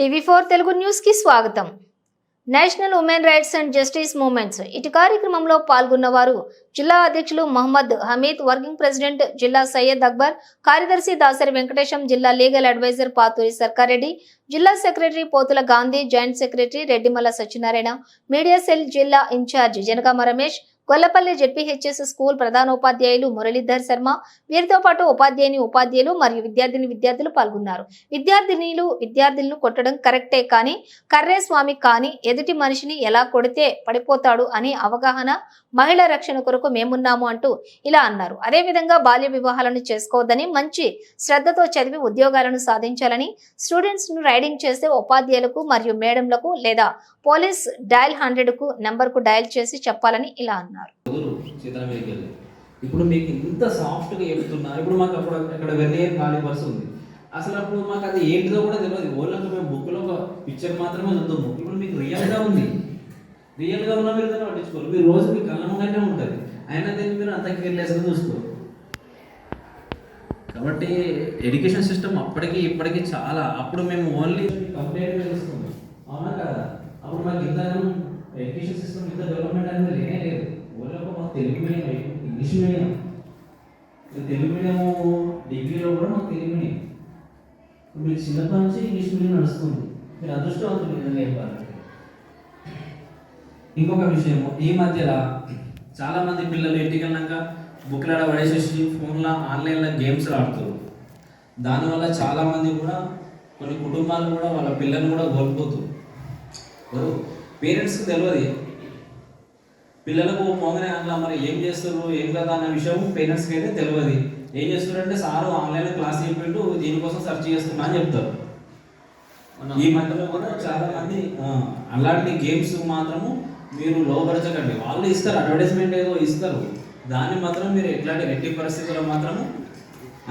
TV four Telugu న్యూస్కి స్వాగతం. National women rights and justice movements ఇటు కార్యక్రమంలో పాల్గొన్నవారు జిల్లా అధ్యక్షులు మహమ్మద్ హమీద్ వర్కింగ్ ప్రెసిడెంట్ జిల్లా సయ్యద్ అక్బర్ కార్యదర్శి దాసరి వెంకటేశం జిల్లా లీగల్ అడ్వైజర్ పాతూరి సర్కారెడ్డి జిల్లా secretary Pothula Gandhi joint secretary Reddimalla Satyanarayana media cell జిల్లా incharge Janagama Ramesh Gollapalli ZPHS school ప్రధానోపాధ్యాయులు మురళీధర్ శర్మ వీరితో పాటు ఉపాధ్యాయుని ఉపాధ్యాయులు మరియు విద్యార్థిని విద్యార్థులు పాల్గొన్నారు. విద్యార్థినిలు విద్యార్థులను కొట్టడం కరెక్టే కానీ కర్రే స్వామి కానీ ఎదుటి మనిషిని ఎలా కొడితే పడిపోతాడు అని అవగాహన మహిళా రక్షణ కొరకు మేమున్నాము అంటూ ఇలా అన్నారు. అదేవిధంగా బాల్య వివాహాలను చేసుకోవద్దని మంచి శ్రద్ధతో చదివి ఉద్యోగాలను సాధించాలని స్టూడెంట్స్ను రైడింగ్ చేస్తే ఉపాధ్యాయులకు మరియు మేడంలకు లేదా పోలీస్ డయల్ హండ్రెడ్కు నెంబర్కు డయల్ చేసి చెప్పాలని ఇలా అన్నారు. కుదురు ఇప్పుడు మీకు ఇంత సాఫ్ట్గా చెప్తున్నారు ఇప్పుడు మాకు అప్పుడు అక్కడ వెళ్ళే ఖాళీ బస్సు ఉంది. అసలు అప్పుడు మాకు అది ఏంటిదో కూడా తెలియదు ఓన్లీ మేము బుక్లో ఒక పిక్చర్ మాత్రమే బుక్ ఇప్పుడు మీకు రియల్గా ఉంది. రియల్గా ఉన్న మీరు దాన్ని పట్టించుకోరు. మీరు రోజు మీ కళ్ళ ముందంటే ఉంటుంది. అయినా దీన్ని మీరు అంత కేర్లెస్గా చూసుకోరు. కాబట్టి ఎడ్యుకేషన్ సిస్టమ్ అప్పటికి ఇప్పటికి చాలా అప్పుడు మేము ఓన్లీ కంప్లీట్ చేస్తున్నాం అవునా కదా అప్పుడు మాకు ఇంత ఎడ్యుకేషన్ సిస్టమ్ ఇంత డెవలప్మెంట్ అనేది లేనే లేదు ఓన్లీ ఒక మాకు తెలుగు మీడియం ఇంగ్లీష్ మీడియం ఈ తెలుగు మీడియం డిగ్రీలో కూడా మాకు తెలుగు మీడియం ఇప్పుడు మీకు చిన్నప్పటి నుంచి ఇంగ్లీష్ మీడియం నడుస్తుంది మీరు అదృష్టవంతులు నిజంగా చెప్పాలంటే ఇంకొక విషయం ఈ మధ్యలో చాలా మంది పిల్లలు ఇంటికి వెళ్ళాక బుక్లు ఆడ పడేసేసి ఫోన్లో ఆన్లైన్లో గేమ్స్ ఆడుతారు దానివల్ల చాలా మంది కూడా కొన్ని కుటుంబాలు కూడా వాళ్ళ పిల్లల్ని కూడా కోల్పోతారు పేరెంట్స్కి తెలియదు పిల్లలకు పోగానే అందులో మరి ఏం చేస్తారు ఏం కదా అన్న విషయం పేరెంట్స్కి అయితే తెలియదు ఏం చేస్తారంటే సారు ఆన్లైన్లో క్లాస్ చెప్పిండు దీనికోసం సెర్చ్ చేస్తున్నా అని చెప్తారు. ఈ మధ్యలో కూడా చాలా మంది అలాంటి గేమ్స్ మాత్రము మీరు లోపరచకండి వాళ్ళు ఇస్తారు అడ్వర్టైజ్మెంట్ ఏదో ఇస్తారు. దాన్ని మాత్రం మీరు ఎట్లాంటి ఎట్టి పరిస్థితుల్లో మాత్రము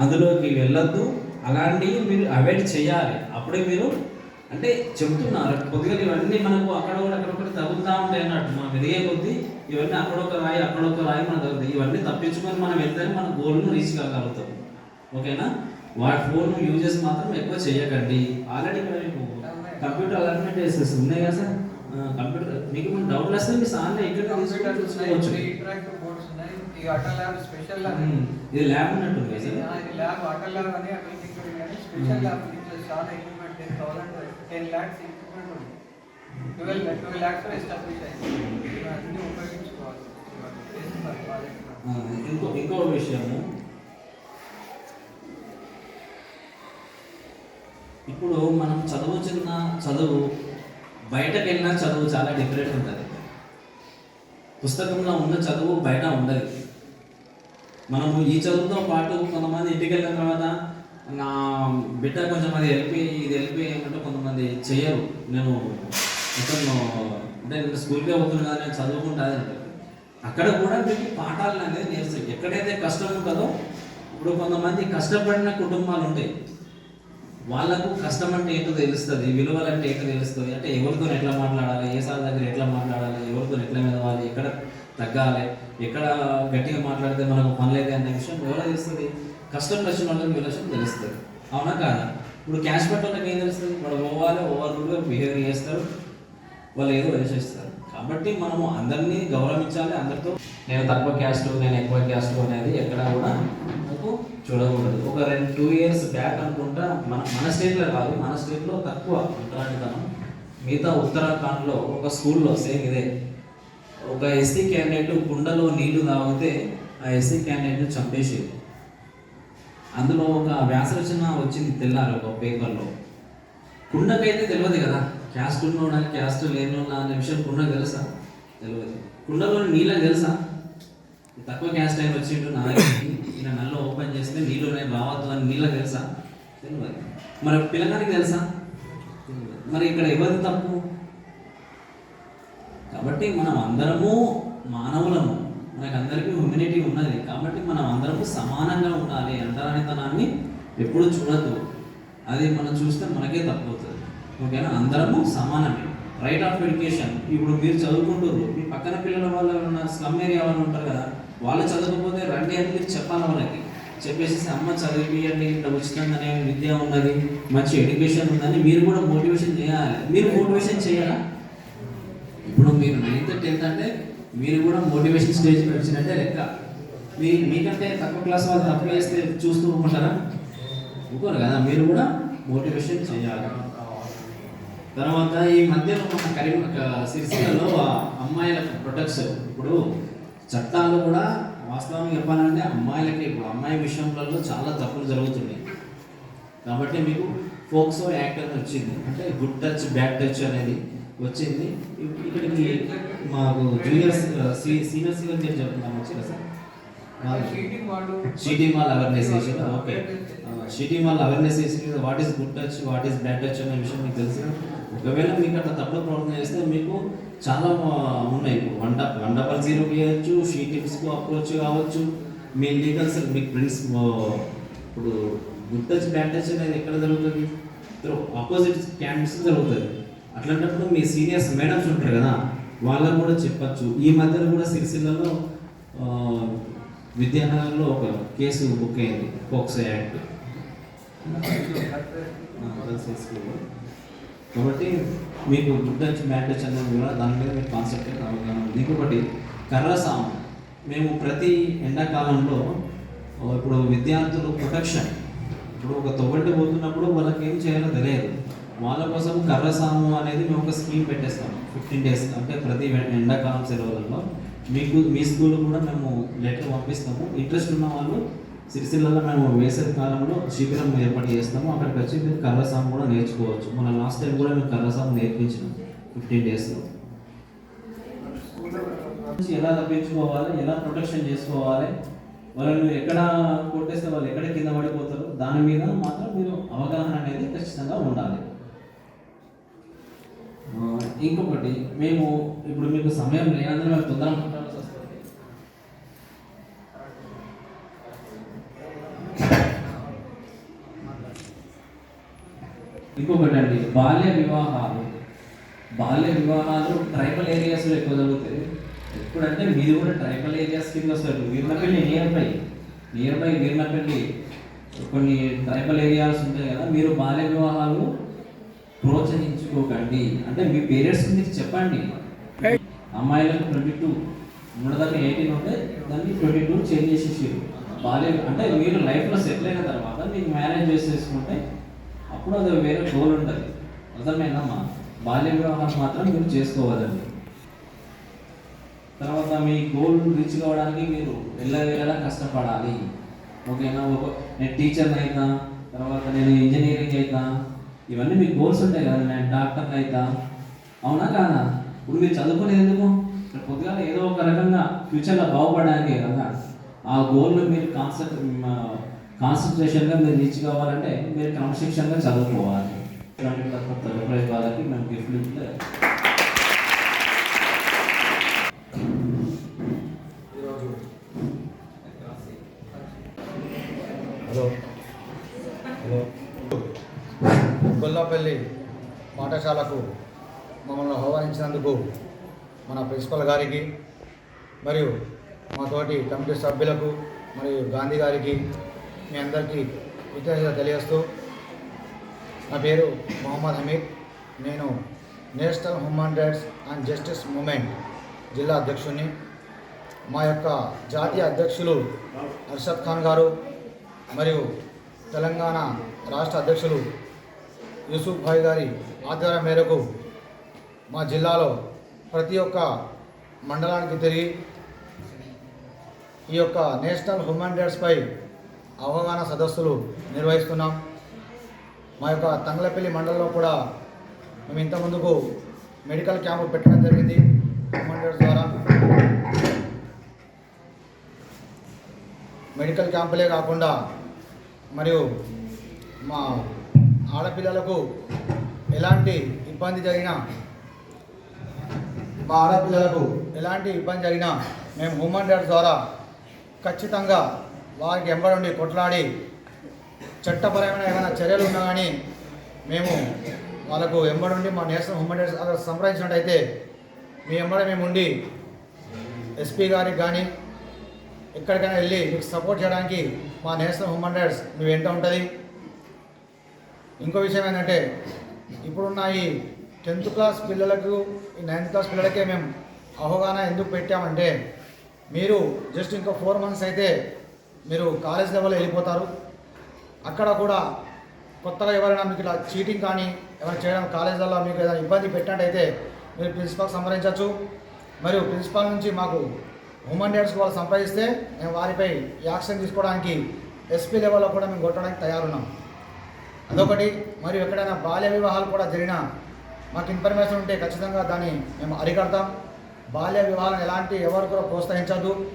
అందులోకి వెళ్ళొద్దు. అలాంటివి మీరు అవాయిడ్ చేయాలి. అప్పుడే మీరు అంటే చెప్తున్నారు కొద్దిగా ఇవన్నీ మనకు అక్కడ కూడా అక్కడ ఒకటి తగులుతూ ఉంటాయి అన్నట్టు. మనం ఎదిగే కొద్దీ ఇవన్నీ అక్కడొక రాయి అక్కడొక రాయి మన తగ్గుతుంది ఇవన్నీ తప్పించుకొని మనం వెళ్తేనే మన గోల్ను రీచ్ కాగలుగుతాం. ఓకేనా? వాటి ఫోన్ యూజెస్ మాత్రం ఎక్కువ చేయకండి. ఆల్రెడీ ఇక్కడ మీకు కంప్యూటర్ అలాట్మెంట్ చేసేసి ఉన్నాయి కదా సార్. కంప్యూటర్. మీకు మన డౌట్ వస్తే మీ ఇక్కడ కంప్యూటర్స్ ఉన్నాయి తీసుకోవచ్చు ఇంటరాక్టివ్ బోర్డ్స్ ఉన్నాయి. ఈ అటల్ ల్యాబ్ స్పెషల్ ల్యాబ్ ఇది ల్యాబ్ ఉన్నట్టు ఇది ల్యాబ్ అటల్ ల్యాబ్ అని అటల్ టింకరింగ్ స్పెషల్ ల్యాబ్ దీంట్లో చాలా equipment ten thousand ten lakhs equipment ఉంది ట్వెల్వ్ ట్వెల్వ్ ల్యాక్స్ ఎస్టాబ్లిష్ అయింది. అన్ని ఉపయోగించుకోవాలి. ఇంకో ఇంకో విషయము. ఇప్పుడు మనం చదువుతున్న చదువు బయటకు వెళ్ళిన చదువు చాలా డిఫరెంట్ ఉంటుంది. పుస్తకంలో ఉన్న చదువు బయట ఉండదు. మనము ఈ చదువుతో పాటు కొంతమంది ఇంటికి వెళ్ళిన తర్వాత నా బిడ్డ కొంచెం అది వెళ్ళిపోయి ఇది వెళ్ళిపోయి ఏమంటే కొంతమంది చేయరు నేను మొత్తం అంటే నేను స్కూల్కే పోతున్నాను కదా నేను చదువుకుంటా అక్కడ కూడా మీకు పాఠాలు అనేది నేర్చుతాయి ఎక్కడైతే కష్టం ఉంటుందో ఇప్పుడు కొంతమంది కష్టపడిన కుటుంబాలు ఉంటాయి. వాళ్ళకు కష్టం అంటే ఏంటో తెలుస్తుంది విలువలు అంటే ఏంటో తెలుస్తుంది. అంటే ఎవరితో ఎట్లా మాట్లాడాలి ఏ సార్ దగ్గర ఎట్లా మాట్లాడాలి ఎవరితో ఎట్లా మెదవాలి ఎక్కడ తగ్గాలి ఎక్కడ గట్టిగా మాట్లాడితే మనకు పనిలేదు అనే విషయం ఎవరో తెలుస్తుంది? కష్టం వచ్చిన వాళ్ళకి విలక్షం తెలుస్తుంది. అవునా కాదా? ఇప్పుడు క్యాష్ పెట్టడానికి ఏం తెలుస్తుంది? వాళ్ళు ఓవాలి ఓవర్ బిహేవియర్ చేస్తారు వాళ్ళు ఏదో వేసేస్తారు కాబట్టి మనము అందరినీ గౌరవించాలి అందరితో. నేను తక్కువ క్యాస్ట్ నేను ఎక్కువ క్యాస్ట్ అనేది ఎక్కడ కూడా మనకు చూడకూడదు. ఒక రెండు టూ ఇయర్స్ బ్యాక్ అనుకుంటా మన మన స్టేట్లో కాదు మన స్టేట్లో తక్కువ ఉత్తరాఖండ్ మిగతా ఉత్తరాఖండ్లో ఒక స్కూల్లో సేమ్ ఇదే. ఒక ఎస్సీ క్యాండిడేట్ కుండలో నీళ్ళు తాగితే ఆ ఎస్సీ క్యాండిడేట్ని చంపేసేది. అందులో ఒక వ్యాసరచన వచ్చింది తెల్లారు ఒక పేపర్లో కుండకైతే తెలియదు కదా. క్యాస్ట్ ఉన్నోడా క్యాస్ట్ లేనోడా అనే విషయం కుండ తెలుసా? తెలియదు కుండలో నీళ్ళకి తెలుసా? తక్కువ క్యాస్ట్ అయిన వచ్చిండు నా ఈయన నల్ల ఓపెన్ చేస్తే నీళ్ళు నేను రావద్దు అని నీళ్ళకి తెలుసా? తెలియదు మరి పిల్లగానికి తెలుసా? మరి ఇక్కడ ఎవరు తప్పు? కాబట్టి మనం అందరము మానవులము. మనకు అందరికీ హ్యూమినిటీ ఉన్నది. కాబట్టి మనం అందరము సమానంగా ఉండాలి. అంటరానితనాన్ని ఎప్పుడు చూడద్దు. అది మనం చూస్తే మనకే తప్పవుతుంది ఓకేనా? అందరము సమానమే. రైట్ ఆఫ్ ఎడ్యుకేషన్ ఇప్పుడు మీరు చదువుకుంటారు మీ పక్కన పిల్లల వాళ్ళు ఉన్న స్లమ్ ఏరియా వాళ్ళు ఉంటారు కదా వాళ్ళు చదవకపోతే రండి అని మీరు చెప్పాలి వాళ్ళకి. చెప్పేసి అమ్మ చదివియండి ఇంత ఉచితంగానే విద్య ఉన్నది మంచి ఎడ్యుకేషన్ ఉందని మీరు కూడా మోటివేషన్ చేయాలి. మీరు మోటివేషన్ చేయాలా? ఇప్పుడు మీరు నైన్త్ టెన్త్ అంటే మీరు కూడా మోటివేషన్ స్టేజ్ వచ్చినట్టే లెక్క. మీ మీకంటే తక్కువ క్లాస్ వాళ్ళు అప్లై చేస్తే చూస్తూ ఉంటారా? ఇంకోరు కదా మీరు కూడా మోటివేషన్ చేయాలి. తర్వాత ఈ మధ్యలో మన కరీం సిరిసిల్లలో అమ్మాయిల ప్రొటెక్షన్ ఇప్పుడు చట్టాలు కూడా వాస్తవంగా చెప్పాలంటే అమ్మాయిలకి ఇప్పుడు అమ్మాయి విషయంలో చాలా తప్పులు జరుగుతున్నాయి. కాబట్టి మీకు ఫోక్సో యాక్ట్ అని వచ్చింది. అంటే గుడ్ టచ్ బ్యాడ్ టచ్ అనేది వచ్చింది. ఇక్కడికి మాకు జూనియర్ సీనియర్ సిటిజన్ చెప్తున్నాం వచ్చిందా సార్? చీటింగ్ వాళ్ళు. అవేర్నెస్ చేసారు ఓకే. షీటీ మాల్ అవేర్నెస్ చేసి what is good touch what is bad touch అనే విషయం మీకు తెలుసు. ఒకవేళ మీకు అట్లా తప్పుడు ప్రవర్తన చేస్తే మీకు చాలా ఉన్నాయి. ఇప్పుడు వన్ వన్ డబల్ జీరోకి చేయొచ్చు షీ టిప్స్కు అప్రోచ్ కావచ్చు. మీ లీగల్స్ మీ ఫ్రెండ్స్ ఇప్పుడు గుడ్ టచ్ బ్యాడ్ టచ్ అనేది ఎక్కడ జరుగుతుంది? ఆపోజిట్ క్యాండిడేట్స్ జరుగుతుంది. అట్లాంటప్పుడు మీ సీనియర్స్ మేడమ్స్ ఉంటారు కదా వాళ్ళకు కూడా చెప్పచ్చు. ఈ మధ్యలో కూడా సిరిసిల్లలో విద్యానగర్లో ఒక కేసు బుక్ అయింది పోక్సో యాక్ట్ కాబట్టి మీకు గుడ్ టచ్ బ్యాడ్ టచ్ కూడా దాని మీద మీకు కాన్సెప్ట్ అవగాహన ఉంది. ఇంకొకటి కర్ర సాము మేము ప్రతి ఎండాకాలంలో ఇప్పుడు విద్యార్థులు ప్రొటెక్షన్ ఇప్పుడు ఒక తొవ్వంటి పోతున్నప్పుడు వాళ్ళకి ఏం చేయాలో తెలియదు. వాళ్ళ కోసం కర్ర సాము అనేది మేము ఒక స్కీమ్ పెట్టేస్తాం. ఫిఫ్టీన్ డేస్ అంటే ప్రతి ఎండాకాలం సెలవులలో. మీకు మీ స్కూల్ కూడా మేము లెటర్ పంపిస్తాము. ఇంట్రెస్ట్ ఉన్న వాళ్ళు సిరిసిల్లలో మేము వేసవి కాలంలో శిబిరం ఏర్పాటు చేస్తాము. అక్కడికి వచ్చి మీరు కర్రసాము కూడా నేర్చుకోవచ్చు. మన లాస్ట్ టైం కూడా మేము కర్రసాము నేర్పించినాం ఫిఫ్టీన్ డేస్లో ఎలా తప్పించుకోవాలి ఎలా ప్రొటెక్షన్ చేసుకోవాలి వాళ్ళని ఎక్కడ కొట్టేస్తే వాళ్ళు ఎక్కడ కింద పడిపోతారు దాని మీద మాత్రం మీరు అవగాహన అనేది ఖచ్చితంగా ఉండాలి. ఇంకొకటి మేము ఇప్పుడు మీకు సమయం లేనందున మేము తొందరగా మాట్లాడాల్సి వస్తుంది ఇంకొకటి అండి బాల్య వివాహాలు. బాల్య వివాహాలు ట్రైబల్ ఏరియాస్లో ఎక్కువ జరుగుతాయి. ఎప్పుడంటే మీరు కూడా ట్రైబల్ ఏరియాస్ కింద వస్తారు. Veernapalli near by near by Veernapalli కొన్ని ట్రైబల్ ఏరియాస్ ఉంటాయి కదా మీరు బాల్య వివాహాలు ప్రోత్సహించుకోకండి. అంటే మీ పేరెంట్స్ మీకు చెప్పండి. అమ్మాయిలకు ట్వంటీ టూ ఉన్నదాకా ఎయిటీన్ ఉంటే దాన్ని ట్వంటీ టూ చేంజ్ చేసేసారు బాల్య అంటే మీరు లైఫ్లో సెటిల్ అయిన తర్వాత మీకు మ్యారేజ్ చేసేసుకుంటే అప్పుడు అది వేరే గోల్ ఉంటుంది. అర్థమైందమ్మా? బాల్య వివాహం మాత్రం మీరు చేసుకోవద్దండి. తర్వాత మీ గోల్ రీచ్ కావడానికి మీరు వెళ్ళవేళలా కష్టపడాలి. ఓకేనా? ఒక నేను టీచర్ని అవుతా తర్వాత నేను ఇంజనీరింగ్ అవుతా ఇవన్నీ మీ గోల్స్ ఉంటాయి కదా? నేను డాక్టర్ని అవుతా అవునా కాదా? ఇప్పుడు మీరు చదువుకునేది ఎందుకు? రేపు ఏదో ఒక రకంగా ఫ్యూచర్లో బాగుపడడానికి కదా? ఆ గోల్ని మీరు కాన్సెప్ట్ కాన్సన్ట్రేషన్గా మీరు రీచ్ కావాలంటే మీరు క్రమశిక్షణగా చదువుకోవాలి. వాళ్ళకి మేము గిఫ్ట్లు ఇస్తే హలో హలో గొల్లపల్లి పాఠశాలకు మమ్మల్ని ఆహ్వానించినందుకు మన ప్రిన్సిపల్ గారికి మరియు మా తోటి కమిటీ సభ్యులకు మరియు గాంధీ గారికి మీ అందరికీ కృతజ్ఞత తెలియస్తూ నా పేరు మొహమ్మద్ హమీద్. నేను national human rights and justice movement జిల్లా అధ్యక్షుడిని. మా యొక్క జాతీయ అధ్యక్షులు అర్షద్ ఖాన్ గారు మరియు తెలంగాణ రాష్ట్ర అధ్యక్షులు యూసుఫ్ భాయ్ గారి ఆధ్వర్యం మేరకు మా జిల్లాలో ప్రతి ఒక్క మండలానికి తిరిగి ఈ యొక్క నేషనల్ హ్యూమన్ రైట్స్పై అవగాహన సదస్సులు నిర్వహిస్తున్నాం. మా యొక్క తంగలపల్లి మండలంలో కూడా మేము ఇంత ముందుకు మెడికల్ క్యాంపు పెట్టడం జరిగింది. హ్యూమన్ ద్వారా మెడికల్ క్యాంపులే కాకుండా మరియు మా ఆడపిల్లలకు ఎలాంటి ఇబ్బంది జరిగినా మా ఆడపిల్లలకు ఎలాంటి ఇబ్బంది జరిగినా మేము హ్యూమన్ రైట్స్ ద్వారా ఖచ్చితంగా వారికి ఎంబడి కొట్లాడి చట్టపరమైన ఏమైనా చర్యలు ఉన్నా కానీ మేము వాళ్ళకు ఎంబడి మా నేషనల్ హ్యూమన్ రైట్స్ అక్కడ సంప్రదించినట్టయితే మీ ఎంబడి మేము ఉండి ఎస్పీ గారికి కానీ ఎక్కడికైనా వెళ్ళి మీకు సపోర్ట్ చేయడానికి మా నేషనల్ హ్యూమన్ రైట్స్ మీ వెంట ఉంటుంది. ఇంకో విషయం ఏంటంటే ఇప్పుడున్న ఈ టెన్త్ క్లాస్ పిల్లలకు ఈ నైన్త్ క్లాస్ పిల్లలకే మేము అవగాహన ఎందుకు పెట్టామంటే మీరు జస్ట్ ఇంకో ఫోర్ మంత్స్ అయితే మీరు కాలేజ్ లెవెల్లో వెళ్ళిపోతారు. అక్కడ కూడా కొత్తగా ఎవరైనా మీకు ఇలా చీటింగ్ కానీ ఎవరైనా చేయడం కాలేజీలలో మీకు ఏదైనా ఇబ్బంది పెట్టినట్టయితే మీరు ప్రిన్సిపాల్కి సంప్రదించవచ్చు. మరియు ప్రిన్సిపాల్ నుంచి మాకు హ్యూమన్ రైట్స్ వాళ్ళు సంప్రదిస్తే మేము వారిపై యాక్షన్ తీసుకోవడానికి ఎస్పీ లెవెల్లో కూడా మేము కొట్టడానికి తయారున్నాం. అదొకటి. మరియు ఎక్కడైనా బాల్య వివాహాలు కూడా జరిగినా మాకు ఇన్ఫర్మేషన్ ఉంటే ఖచ్చితంగా దాన్ని మేము అరికడతాం. బాల్య వివాహాలను ఎలాంటి ఎవరు కూడా ప్రోత్సహించదు.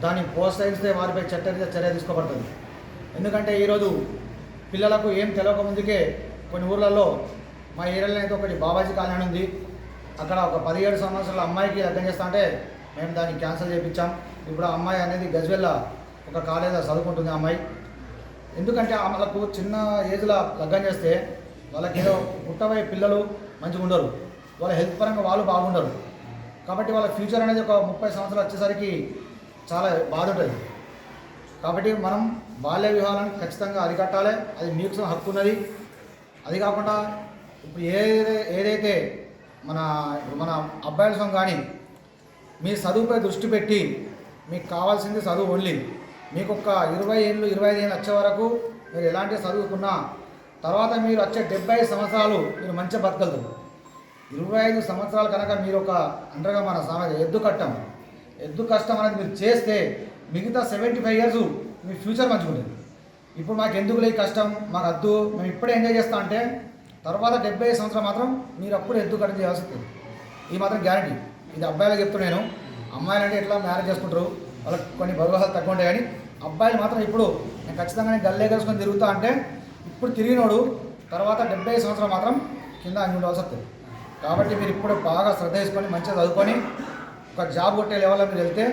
దాన్ని ప్రోత్సహిస్తే వారిపై చట్టరీత్యా చర్య తీసుకోబడుతుంది. ఎందుకంటే ఈరోజు పిల్లలకు ఏం తెలియక ముందుకే కొన్ని ఊర్లలో మా ఏరియాలో అయితే ఒకటి బాబాజీ కాలనీ అని ఉంది. అక్కడ ఒక పదిహేడు సంవత్సరాల అమ్మాయికి అర్థం చేస్తా అంటే మేము దాన్ని క్యాన్సిల్ చేయించాం ఇప్పుడు ఆ అమ్మాయి అనేది గజ్వెల్ల ఒక కాలేజీలో చదువుకుంటుంది ఆ అమ్మాయి. ఎందుకంటే వాళ్ళకు చిన్న ఏజ్లో లగ్గం చేస్తే వాళ్ళకి ఏదో పుట్టబోయే పిల్లలు మంచిగా ఉండరు. వాళ్ళ హెల్త్ పరంగా వాళ్ళు బాగుండరు. కాబట్టి వాళ్ళ ఫ్యూచర్ అనేది ఒక ముప్పై సంవత్సరాలు వచ్చేసరికి చాలా బాధ ఉంటుంది. కాబట్టి మనం బాల్య వివాహాలను ఖచ్చితంగా అరికట్టాలి. అది మీకు హక్కు ఉన్నది. అది కాకుండా ఇప్పుడు ఏదైతే ఏదైతే మన మన అబ్బాయిల సొంగ కానీ మీ చదువుపై దృష్టి పెట్టి మీకు కావాల్సింది చదువు ఓన్లీ. మీకు ఒక ఇరవై ఏళ్ళు ఇరవై ఐదు ఏళ్ళు వచ్చే వరకు మీరు ఎలాంటి చదువుకున్నా తర్వాత మీరు వచ్చే డెబ్బై సంవత్సరాలు మీరు మంచిగా బతకదు ఇరవై ఐదు సంవత్సరాలు కనుక మీరు ఒక అండగా మన సామెత ఎద్దు కట్టం. ఎద్దు కష్టం అనేది మీరు చేస్తే మిగతా సెవెంటీ ఫైవ్ ఇయర్స్ మీ ఫ్యూచర్ మంచిగా ఉంటుంది ఇప్పుడు మాకు ఎందుకు లేదు కష్టం మాకు అద్దు మేము ఇప్పుడే ఎంజాయ్ చేస్తా అంటే తర్వాత డెబ్బై ఐదు సంవత్సరాలు మాత్రం మీరు అప్పుడు ఎద్దు కట్ చేయాల్సి వస్తుంది? ఇది మాత్రం గ్యారంటీ ఇది అబ్బాయిలకు చెప్తున్నాను అమ్మాయిలు అంటే ఎట్లా మ్యారేజ్ చేసుకుంటారు? వాళ్ళకి కొన్ని భరోసాలు తక్కువ ఉంటాయి కానీ అబ్బాయిలు మాత్రం ఇప్పుడు నేను ఖచ్చితంగా నేను గల్లే కలుసుకొని తిరుగుతా అంటే ఇప్పుడు తిరిగినోడు తర్వాత డెబ్బై ఐదు సంవత్సరాలు మాత్రం కింద అంగి ఉండాల్సి వస్తుంది. కాబట్టి మీరు ఇప్పుడు బాగా శ్రద్ధ తీసుకొని మంచిగా చదువుకొని ఒక జాబ్ కొట్టే లెవెల్లో మీరు వెళ్తే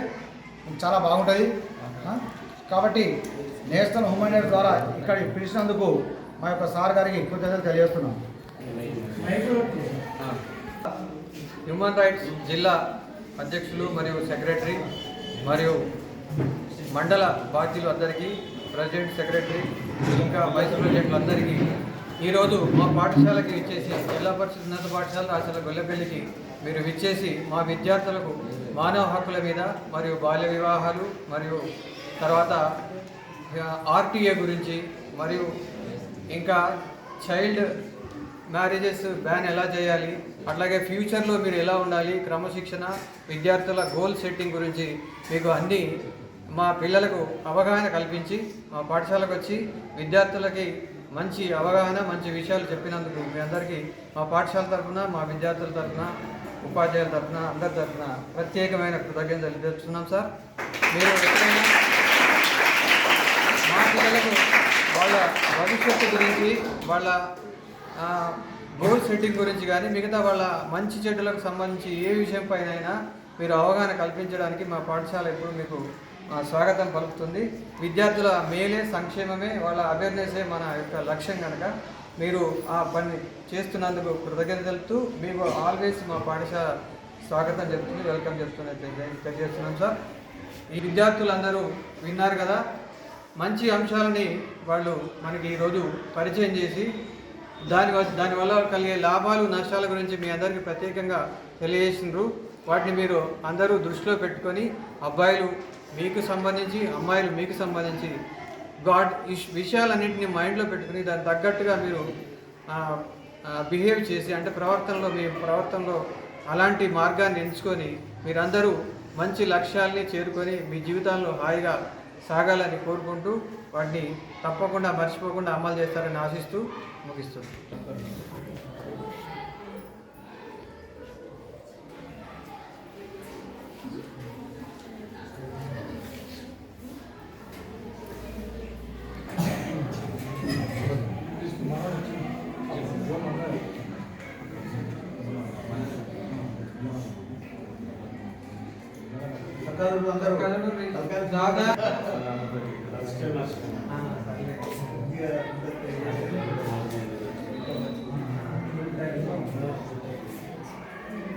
చాలా బాగుంటుంది కాబట్టి నేషనల్ హ్యూమన్ రైట్స్ ద్వారా ఇక్కడ పిలిచినందుకు మా యొక్క సార్ గారికి కృతజ్ఞతలు తెలియజేస్తున్నాం. హ్యూమన్ రైట్స్ జిల్లా అధ్యక్షులు మరియు సెక్రటరీ మరియు మండల బాధ్యులు అందరికీ ప్రెసిడెంట్ సెక్రటరీ ఇంకా వైస్ ప్రెసిడెంట్లు అందరికీ ఈరోజు మా పాఠశాలకి విచ్చేసి జిల్లా పరిషత్ ఉన్నత పాఠశాల రాష్ట్రాల గొల్లపల్లికి మీరు విచ్చేసి మా విద్యార్థులకు మానవ హక్కుల మీద మరియు బాల్య వివాహాలు మరియు తర్వాత ఆర్టీఏ గురించి మరియు ఇంకా చైల్డ్ మ్యారేజెస్ బ్యాన్ ఎలా చేయాలి అట్లాగే ఫ్యూచర్లో మీరు ఎలా ఉండాలి క్రమశిక్షణ విద్యార్థుల గోల్ సెట్టింగ్ గురించి మీకు అన్ని మా పిల్లలకు అవగాహన కల్పించి మా పాఠశాలకు వచ్చి విద్యార్థులకి మంచి అవగాహన మంచి విషయాలు చెప్పినందుకు మీ అందరికీ మా పాఠశాల తరఫున మా విద్యార్థుల తరఫున ఉపాధ్యాయుల తరఫున అందరి తరఫున ప్రత్యేకమైన కృతజ్ఞతలు తెలుస్తున్నాం సార్. మీరు మా పిల్లలకు వాళ్ళ భవిష్యత్తు గురించి వాళ్ళ గోల్ సెట్టింగ్ గురించి కానీ మిగతా వాళ్ళ మంచి చెడులకు సంబంధించి ఏ విషయం పైన అయినా మీరు అవగాహన కల్పించడానికి మా పాఠశాల ఎప్పుడు మీకు స్వాగతం పలుకుతుంది. విద్యార్థుల మేలే సంక్షేమమే వాళ్ళ అవేర్నెస్సే మన యొక్క లక్ష్యం కనుక మీరు ఆ పని చేస్తున్నందుకు కృతజ్ఞత తెలుపుతూ మీకు ఆల్వేస్ మా పాఠశాల స్వాగతం చెప్తుంది వెల్కమ్ చెప్తుంది తెలియజేస్తున్నాం సార్. ఈ విద్యార్థులందరూ విన్నారు కదా మంచి అంశాలని వాళ్ళు మనకి ఈరోజు పరిచయం చేసి దాని దానివల్ల కలిగే లాభాలు నష్టాల గురించి మీ అందరికీ ప్రత్యేకంగా తెలియజేసిండ్రు. వాటిని మీరు అందరూ దృష్టిలో పెట్టుకొని అబ్బాయిలు మీకు సంబంధించి అమ్మాయిలు మీకు సంబంధించి గాడ్ ఈ విషయాలన్నింటినీ మైండ్లో పెట్టుకుని దానికి తగ్గట్టుగా మీరు బిహేవ్ చేసి అంటే ప్రవర్తనలో మీ ప్రవర్తనలో అలాంటి మార్గాన్ని ఎంచుకొని మీరందరూ మంచి లక్ష్యాల్ని చేరుకొని మీ జీవితాల్లో హాయిగా సాగాలని కోరుకుంటూ వాటిని తప్పకుండా మర్చిపోకుండా అమలు చేస్తారని ఆశిస్తూ ముగిస్తుంది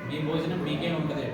మీ భోజనం మీకే ఉంటుంది.